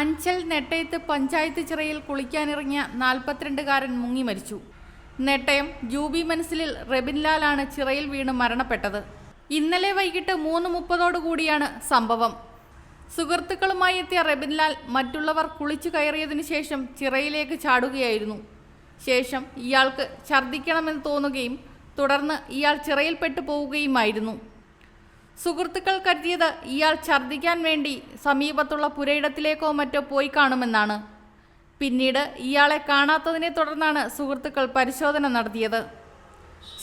അഞ്ചൽ നെട്ടയത്ത് പഞ്ചായത്ത് ചിറയിൽ കുളിക്കാനിറങ്ങിയ നാൽപ്പത്തിരണ്ടുകാരൻ മുങ്ങി മരിച്ചു. നെട്ടയം ജൂബി മനസ്സിലിൽ റെബിൻലാലാണ് ചിറയിൽ വീണ് മരണപ്പെട്ടത്. ഇന്നലെ വൈകിട്ട് മൂന്ന് മുപ്പതോടുകൂടിയാണ് സംഭവം. സുഹൃത്തുക്കളുമായി എത്തിയ റെബിൻലാൽ മറ്റുള്ളവർ കുളിച്ചു കയറിയതിനു ശേഷം ചിറയിലേക്ക് ചാടുകയായിരുന്നു. ശേഷം ഇയാൾക്ക് ഛർദ്ദിക്കണമെന്ന് തോന്നുകയും തുടർന്ന് ഇയാൾ ചിറയിൽപ്പെട്ടു പോവുകയുമായിരുന്നു. സുഹൃത്തുക്കൾ കരുതിയത് ഇയാൾ ഛർദ്ദിക്കാൻ വേണ്ടി സമീപത്തുള്ള പുരയിടത്തിലേക്കോ മറ്റോ പോയി കാണുമെന്നാണ്. പിന്നീട് ഇയാളെ കാണാത്തതിനെ തുടർന്നാണ് സുഹൃത്തുക്കൾ പരിശോധന നടത്തിയത്.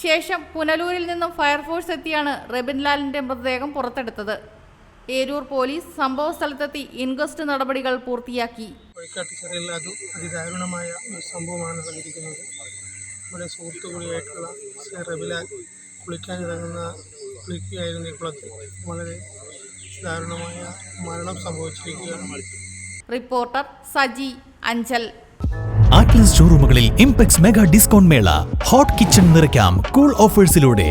ശേഷം പുനലൂരിൽ നിന്നും ഫയർഫോഴ്സ് എത്തിയാണ് റബിൻലാലിന്റെ മൃതദേഹം പുറത്തെടുത്തത്. ഏരൂർ പോലീസ് സംഭവ സ്ഥലത്തെത്തി ഇൻക്വസ്റ്റ് നടപടികൾ പൂർത്തിയാക്കി. വഴിക്കാട്ട് അത് സംഭവമാണ് റബിലാൽ കുളിക്കാനിറങ്ങുന്ന കുളിക്കുകയായിരുന്നു ഈ കുളത്തിൽ വളരെ ദാരുണമായ മരണം സംഭവിച്ചിരിക്കുകയാണ്. റിപ്പോർട്ടർ സജി അഞ്ചൽ. ആറ്റ്ലസ് ഷോറൂമുകളിൽ ഇംപെക്സ് മെഗാ ഡിസ്കൗണ്ട് മേള ഹോട്ട് കിച്ചൺ നിറയ്ക്കാം കൂൾ ഓഫേഴ്സിലൂടെ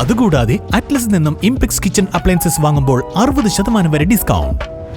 അതുകൂടാതെ അറ്റ്ലസ് നിന്നും ഇംപെക്സ് കിച്ചൺ അപ്ലയൻസസ് വാങ്ങുമ്പോൾ അറുപത് ശതമാനം വരെ ഡിസ്കൗണ്ട്